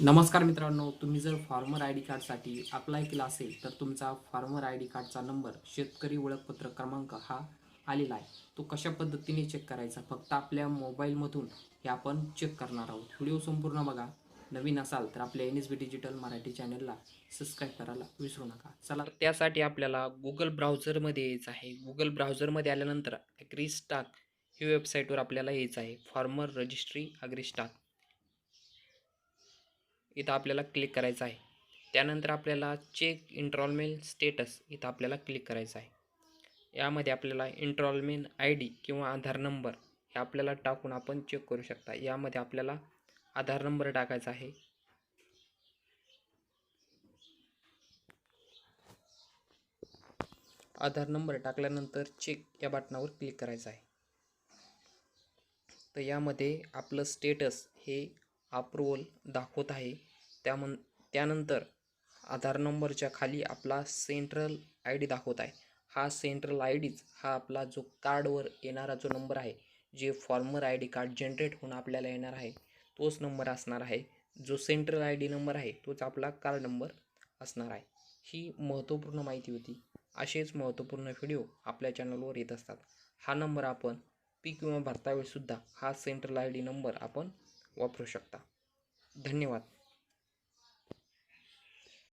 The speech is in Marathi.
नमस्कार मित्रांनो तुम्ही जर फार्मर आय डी कार्डसाठी अप्लाय केला असेल तर तुमचा फार्मर आय डी कार्डचा नंबर शेतकरी ओळखपत्र क्रमांक हा आलेला आहे. तो कशा पद्धतीने चेक करायचा? फक्त आपल्या मोबाईलमधून हे आपण चेक करणार आहोत. व्हिडिओ संपूर्ण बघा. नवीन असाल तर आपल्या N S B digital Marathi चॅनलला सबस्क्राईब करायला विसरू नका. चला त्यासाठी आपल्याला गुगल ब्राउझरमध्ये यायचं आहे. गुगल ब्राउझरमध्ये आल्यानंतर ॲग्रीस्टाक ही वेबसाईटवर आपल्याला यायचं आहे. फार्मर रजिस्ट्री ॲग्रीस्टाक इथं आपल्याला क्लिक करायचं आहे. त्यानंतर आपल्याला चेक इंट्रॉलमेंट स्टेटस इथं आपल्याला क्लिक करायचं आहे. यामध्ये आपल्याला इंट्रॉलमेंट आय डी किंवा आधार नंबर हे आपल्याला टाकून आपण चेक करू शकता. यामध्ये आपल्याला आधार नंबर टाकायचा आहे. आधार नंबर टाकल्यानंतर चेक या बटनावर क्लिक करायचं आहे. तर यामध्ये आपलं स्टेटस हे अप्रुवल दाखवत आहे. त्यामन त्यानंतर आधार नंबरच्या खाली आपला सेंट्रल आय डी दाखवत आहे. हा सेंट्रल आय डीच हा आपला जो कार्डवर येणारा जो नंबर आहे जे farmer I D card generate होऊन आपल्याला येणार आहे तोच नंबर असणार आहे. जो सेंट्रल आय डी नंबर आहे तोच आपला कार्ड नंबर असणार आहे. ही महत्त्वपूर्ण माहिती होती. असेच महत्त्वपूर्ण व्हिडिओ आपल्या चॅनलवर येत असतात. हा नंबर आपण पीक विमा भरतावेळीसुद्धा हा सेंट्रल आय डी नंबर आपण वापरू शकता. धन्यवाद.